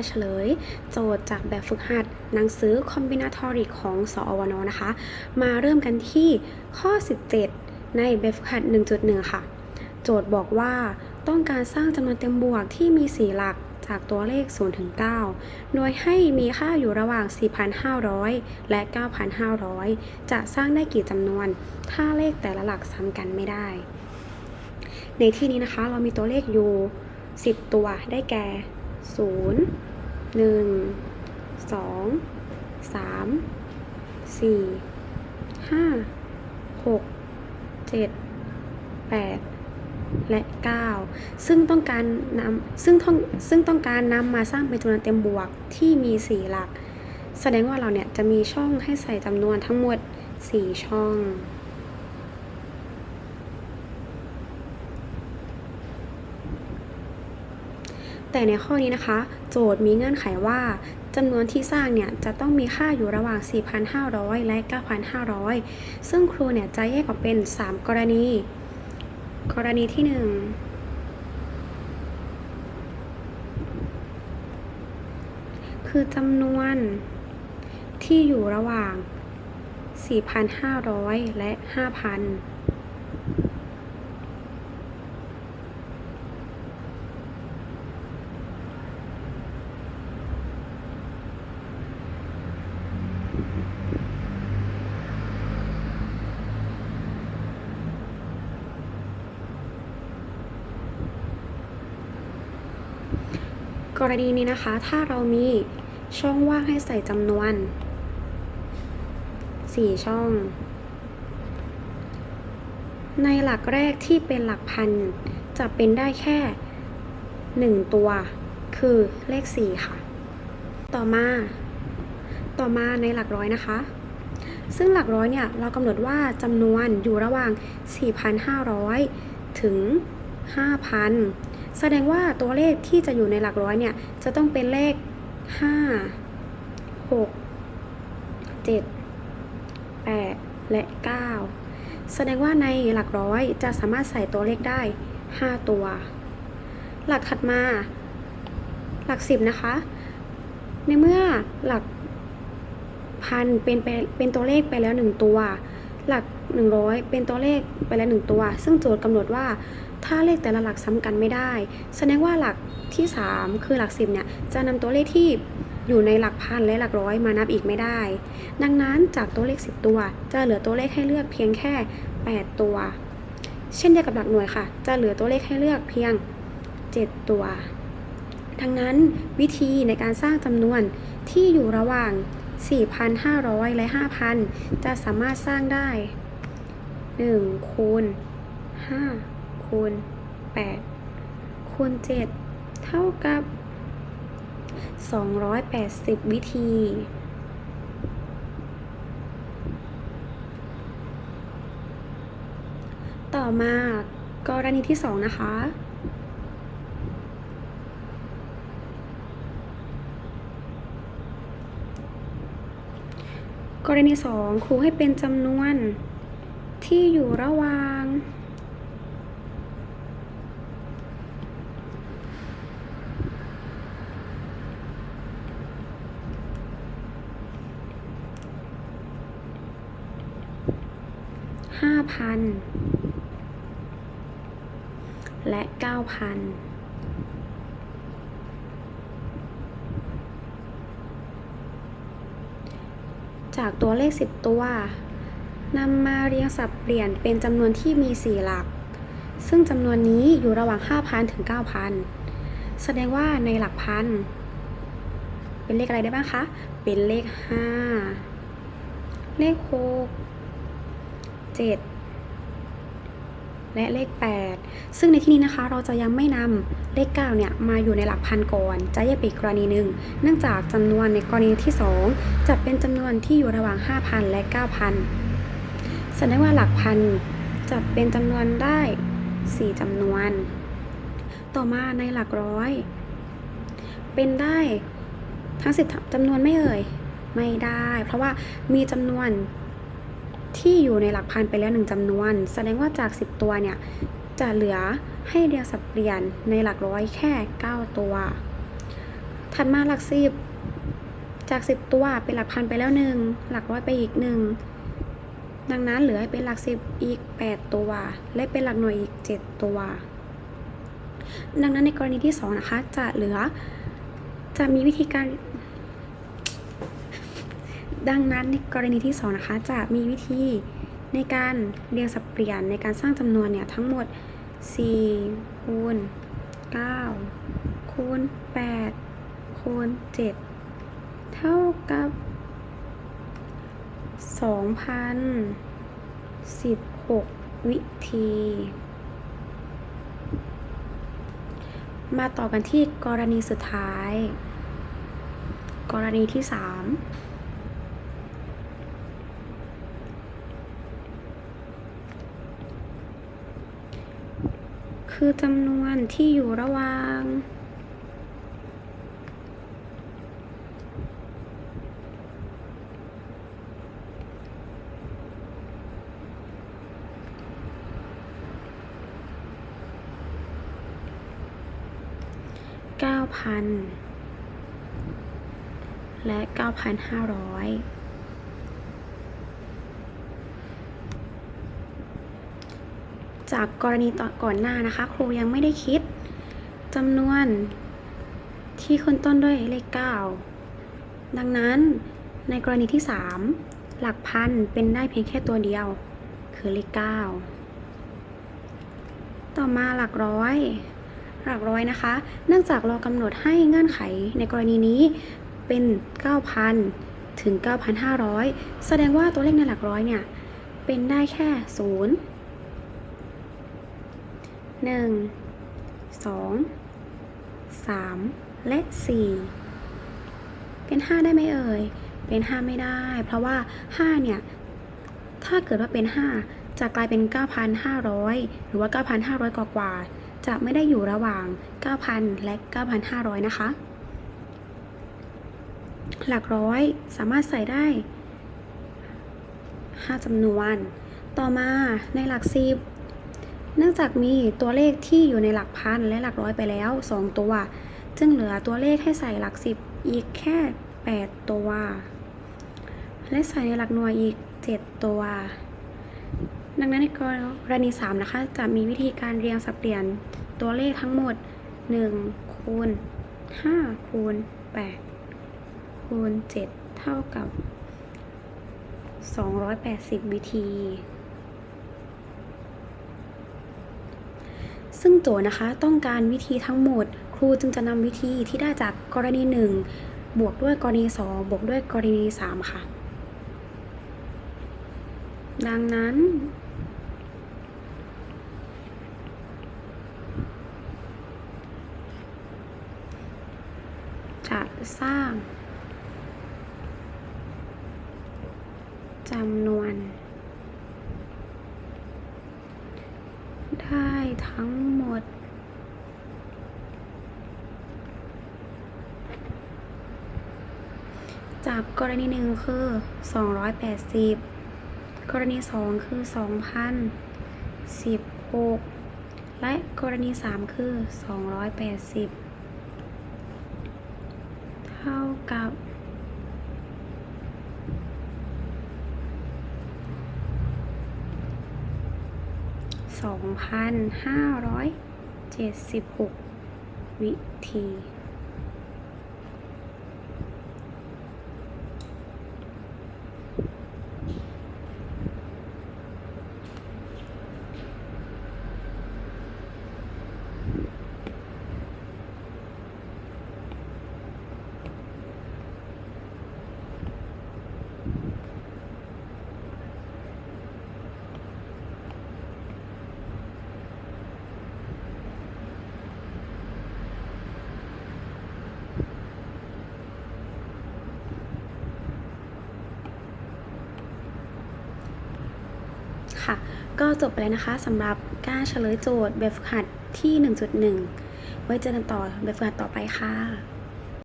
มาเฉลย โจทย์จากแบบฝึกหัดหนังสือ Combinatoric ของสอวนนะคะ มาเริ่มกันที่ข้อ 17 ในแบบฝึกหัด 1.1 ค่ะ โจทย์บอกว่าต้องการสร้างจำนวนเต็มบวกที่มี 4 หลักจากตัวเลข 0 ถึง 9 โดยให้มีค่าอยู่ระหว่าง 4,500 และ 9,500 จะสร้างได้กี่จำนวน ถ้าเลขแต่ละหลักซ้ำกันไม่ได้ ในที่นี้นะคะเรามีตัวเลขอยู่ 10 ตัวได้แก่ 0 1 2 3 4 5 6 7 8และ 9 ซึ่งต้องการนำซึ่งต้องซึ่งต้องการนำมาสร้างเป็นจำนวนเต็มบวกที่มี 4 หลัก แสดงว่าเราเนี่ยจะมีช่องให้ใส่จำนวนทั้งหมด 4 ช่อง แต่ในข้อนี้นะคะ โจทย์มีเงื่อนไขว่าจำนวนที่สร้างเนี่ยจะต้องมีค่าอยู่ระหว่าง 4,500 และ 9,500 ซึ่งครูเนี่ยจะแยกออกเป็น 3 กรณี กรณีที่ 1 คือจำนวนที่อยู่ระหว่าง 4,500 และ 5,000 กรณีนี้นะคะ ถ้าเรามีช่องว่างให้ใส่จำนวน 4 ช่อง ในหลักแรกที่เป็นหลักพันจะเป็นได้แค่ 1 ตัว คือเลข 4 ค่ะ ต่อมา ต่อมาในหลักร้อยนะคะ ซึ่งหลักร้อยเนี่ย เรากำหนดว่าจำนวนอยู่ระหว่าง 4,500 ถึง 5,000 แสดงว่าตัวเลขที่จะอยู่ในหลักร้อยเนี่ย จะต้องเป็นเลข 5 6 7 8 และ 9 แสดงว่าในหลักร้อยจะสามารถใส่ตัวเลขได้ 5 ตัว หลักถัดมา หลัก 10 นะคะ ในเมื่อหลักพันเป็นเป็นตัวเลขไปแล้ว 1 ตัว หลัก 100 เป็นตัวเลขไปแล้ว 1 ตัว ซึ่งโจทย์กำหนดว่า ถ้าเลขแต่ละหลักซ้ำกันไม่ได้ แสดงว่าหลักที่ 3 คือหลัก 10เนี่ยจะนำตัวเลขที่อยู่ในหลักพันและหลักร้อยมานับอีกไม่ได้ ดังนั้นจากตัวเลข 10 ตัว จะเหลือตัวเลขให้เลือกเพียงแค่ 8 ตัว เช่นเดียวกับหลักหน่วยค่ะ จะเหลือตัวเลขให้เลือกเพียง 7 ตัว ดังนั้นวิธีในการสร้างจำนวนที่อยู่ระหว่าง 4,500 และ 5,000 จะสามารถสร้างได้ 1 คูณ 5 คูณ 8 คูณ 7 เท่ากับ 280 วิธี ต่อมากรณีที่ 2 นะคะกรณี 2 ครูให้เป็นจำนวนที่อยู่ระหว่าง ห้าพันและเก้าพันจากตัวเลข 10 ตัวนำมาเรียงสับเปลี่ยนเป็นจำนวนที่มี 4 หลัก ซึ่งจำนวนนี้อยู่ระหว่าง 5,000 ถึง 9,000 แสดงว่าในหลักพัน เป็นเลขอะไรได้บ้างคะ เป็นเลข 5 เลข 6 7 และเลข 8 ซึ่งในที่นี้นะคะเราจะยังไม่นำเลข 9 เนี่ยมาอยู่ในหลักพันก่อน จะแยกไปอีกกรณีหนึ่ง เนื่องจากจำนวนในกรณีที่ 2 จะเป็นจำนวนที่อยู่ระหว่าง 5,000 และ 9,000แสดงว่าหลักพันจะเป็นจำนวนได้ 4จำนวน ต่อมาในหลักร้อย เป็นได้ทั้ง 10จำนวนไม่เอ่ยไม่ได้ เพราะว่ามีจำนวน ที่อยู่ในหลักพันไปแล้วหนึ่งจำนวน แสดงว่าจาก 10 ตัวเนี่ย จะเหลือให้เรียงสับเปลี่ยนในหลักร้อยแค่ 9 ตัว ถัดมาหลักสิบจากสิบตัวเป็นหลักพันไปแล้วหนึ่งหลักร้อยไปอีกหนึ่งดังนั้นเหลือเป็นหลักสิบอีกแปดตัว และเป็นหลักหน่วยอีกเจ็ดตัว ดังนั้นในกรณีที่สองนะคะ จะเหลือจะมีวิธีการ ดังนั้นในกรณีที่สองนะคะ จะมีวิธีในการเรียงสับเปลี่ยนในการสร้างจำนวนเนี่ยทั้งหมด 4 คูณ 9 คูณ 8 คูณ 7 เท่ากับ 2,016 วิธี มาต่อกันที่กรณีสุดท้าย กรณีที่ 3 คือจำนวนที่อยู่ระหว่างเก้าพันและเก้าพันห้าร้อย จากกรณีต่อก่อนหน้านะคะ ครูยังไม่ได้คิดจำนวนที่ขึ้นต้นด้วยเลข 9 ดังนั้นในกรณีที่ 3 หลักพันเป็นได้เพียงแค่ตัวเดียว คือเลข 9 ต่อมาหลักร้อย หลักร้อยนะคะ เนื่องจากเรากำหนดให้เงื่อนไขในกรณีนี้เป็น 9,000 ถึง 9,500 แสดงว่าตัวเลขในหลักร้อยเนี่ย เป็นได้แค่ 0 1 2 3 และ 4 เป็น 5 ได้ไหมเอ่ย เป็น 5 ไม่ได้ เพราะว่า 5 เนี่ย ถ้าเกิดว่าเป็น 5 จะกลายเป็น 9,500 หรือว่า 9,500 กว่ากว่าๆจะไม่ได้อยู่ระหว่าง 9,000 และ 9,500 นะคะ หลักร้อยสามารถใส่ได้ 5จำนวน ต่อมาในหลักสิบ เนื่องจากมีตัวเลขที่อยู่ในหลักพันและหลักร้อยไปแล้ว 2 ตัว จึงเหลือตัวเลขให้ใส่หลักสิบอีกแค่ 8 ตัว และใส่ในหลักหน่วยอีก 7 ตัว ดังนั้นในกรณี 3 นะคะ จะมีวิธีการเรียงสับเปลี่ยนตัวเลขทั้งหมด 1 คูณ 5 คูณ 8 คูณ 7 เท่ากับ 280 วิธี ซึ่งโจทย์นะคะต้องการวิธีทั้งหมด ครูจึงจะนำวิธีที่ได้จากกรณี 1 บวกด้วยกรณี 2 บวกด้วยกรณี 3 ค่ะ ดังนั้นจะสร้างจำนวน ได้ทั้งหมด จากกรณีหนึ่งคือ 280 กรณี 2 คือ 2,016 และกรณี 3 คือ 280 เท่ากับ 2,576 วิธี ค่ะ ก็จบไปแล้วนะคะสำหรับการเฉลยโจทย์แบบฝึกหัดที่ 1.1 ไว้เจอกันต่อแบบฝึกหัดต่อไปค่ะ